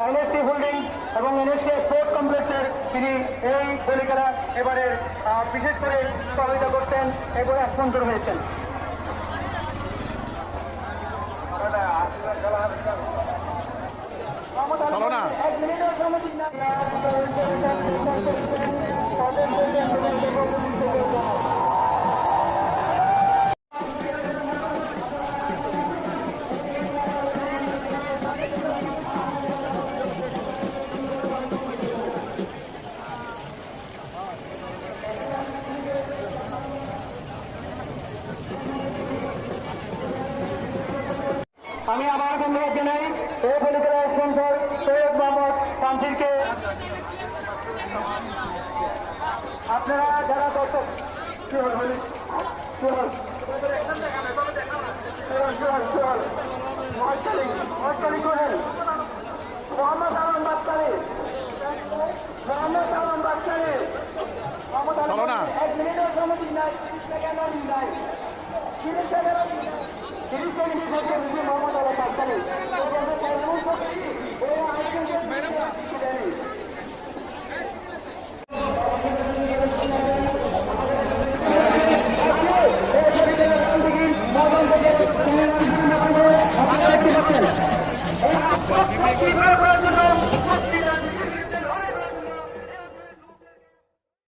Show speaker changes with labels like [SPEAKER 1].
[SPEAKER 1] NST holding এবং NST sports কমপ্লেক্সের তিনি এই পরিচালনা এবারে বিশেষ করে সহযোগিতা করতেন এবারে স্পন্সর হয়েছেন।
[SPEAKER 2] চলো না।
[SPEAKER 1] আমি আবার ধন্যবাদ জানাই এই পরিচালনা স্পন্সর সৈয়দ মোহাম্মদ শামসিরকে আপনারা যারা দর্শক কি হল বলি কি হল মোহাম্মদ আলম বাচ্চারি মোহাম্মদ আলম আলম
[SPEAKER 2] চলো না।
[SPEAKER 1] এক মিনিটের সময় নাই তিরিশ সেকেন্ড তিরিশ সেকেন্ড তিরিশ সেকেন্ড ชีพพระพระจุล